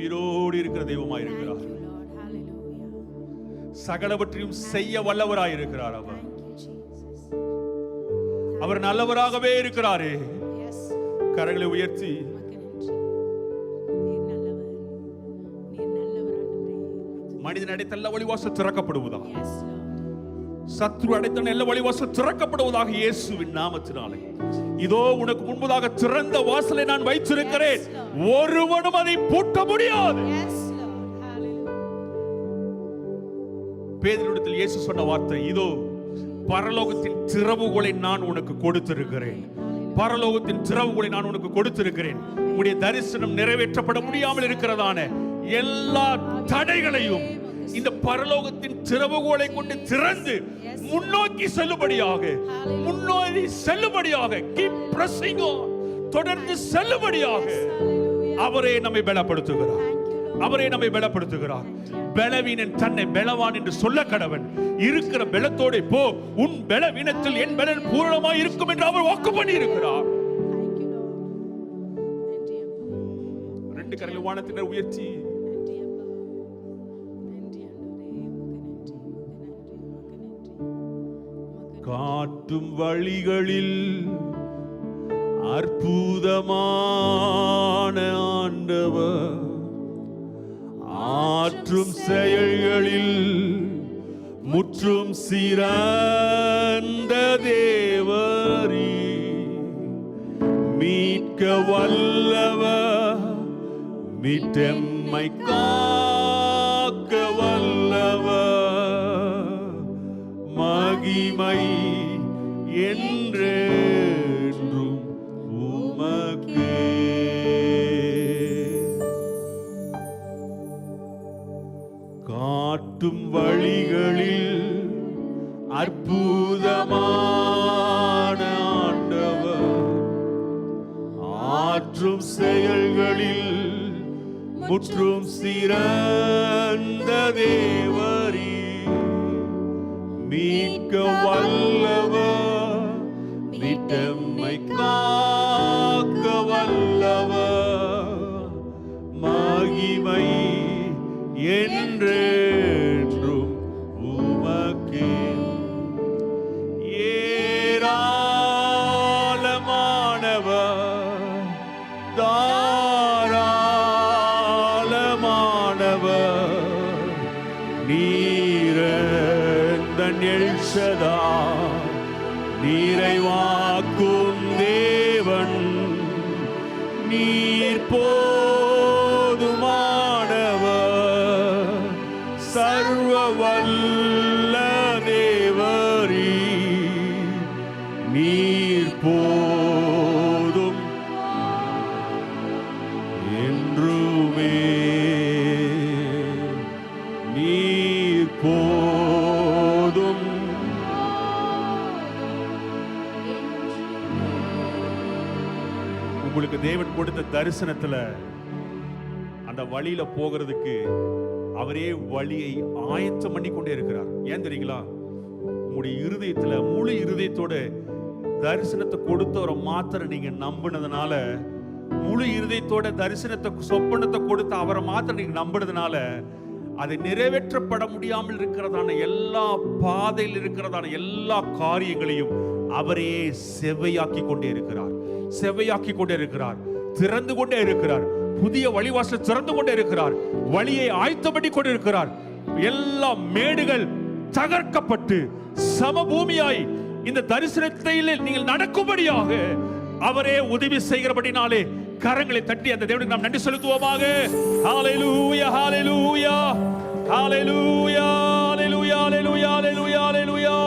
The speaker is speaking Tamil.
உயிரோடு இருக்கிற தெய்வமாய் இருக்கிறார். சகலவற்றையும் செய்ய வல்லவராய் இருக்கிறார் அவர். அவர் நல்லவராகவே இருக்கிறாரே. கரங்களை உயர்த்தி. மனிதன் அடைத்த எல்லா வழிவாசல் திறக்கப்படுவதா. சத்ரு அடைத்த எல்லா வழிவாசல் திறக்கப்படுவதாக இயேசுவின் நாமத்தினாலே. இதோ உனக்கு முன்பதாக திறந்த வாசலை நான் வைத்திருக்கிறேன். ஒருவனும் அதை பூட்ட முடியாது. பேதனிடத்தில் இயேசு சொன்ன வார்த்தை இதோ பரலோகத்தின் திறவுகளை நான் உனக்கு கொடுத்திருக்கிறேன். பரலோகத்தின் திறவுகளை நான் உனக்கு கொடுத்திருக்கிறேன். உன்னுடைய தரிசனம் நிறைவேற்றப்பட முடியாமல் இருக்கிறதான எல்லா தடைகளையும் இந்த பரலோகத்தின் திறவுகோலை கொண்டு திறந்து முன்னோக்கி செல்லுபடியாக முன்னோக்கி செல்லுபடியாக pressing on. தொடர்ந்து செல்லுபடியாக அவரே நம்மை பலப்படுத்துகிறார். அவரே நம்மை பலப்படுத்துகிறார். பலவீனன் தன்னை பலவான் என்று சொல்ல கடவன். இருக்கிற பலத்தோட போ உன் பலவீனத்தில் என் பலன் பூரணமாய் இருக்கும் என்று அவர் வாக்கு பண்ணி இருக்கிறார். ரெண்டு கரையில் வானத்தினர் உயர்த்தி. காட்டும் வழிகளில் அற்புதமான ஆண்டவர். ஆற்றும் செயல்களில் முற்றும் சிறந்த தேவரி. மீட்க வல்லவர் மீட்டெம்மை கா மகிமை என்றென்றும் உமக்கு. காட்டும் வழிகளில் அற்புதமான ஆண்டவர். ஆற்றும் செயல்களில் முற்றும் சிறந்த தேவ தாராளமானவர் நீரந்தன் எழுசதா நீரைவாக்கும் தேவன். நீர் போ உங்களுக்கு தேவன் கொடுத்த தரிசனத்துல அந்த வழியில போகிறதுக்கு அவரே வழியை ஆயத்தம் பண்ணி கொண்டே இருக்கிறார். ஏன் தெரியுங்களா? உங்களுடைய இருதயத்துல முழு இருதயத்தோட தரிசனத்தை கொடுத்தவரை மாத்திரம் நீங்க நம்பினதுனால முழு இருதயத்தோட தரிசனத்தை சொப்பனத்தை கொடுத்த அவரை மாத்திரம் நீங்க நம்பினதுனால அதை நிறைவேற்றப்பட முடியாமல் இருக்கிறதான எல்லா பாதையில் இருக்கிறதான எல்லா காரியங்களையும் அவரே செவ்வையாக்கி கொண்டே இருக்கிறார். செவ்வையாக்கி கொண்டே இருக்கிறார் திறந்து கொண்டே இருக்கிறார். புதிய வழிவாசல் திறந்து கொண்டே இருக்கிறார். வழியை ஆய்த்தபடி கொண்டிருக்கிறார். எல்லா மேடுகள் தகர்க்கப்பட்டு சமபூமியாய் இந்த தரிசனத்தில் நீங்கள் நடக்கும்படியாக அவரே உதவி செய்கிறபடினாலே கரங்களை தட்டி அந்த தேவனுக்கு நாம் நன்றி செலுத்துவோமாக. ஹalleluya ஹalleluya ஹalleluya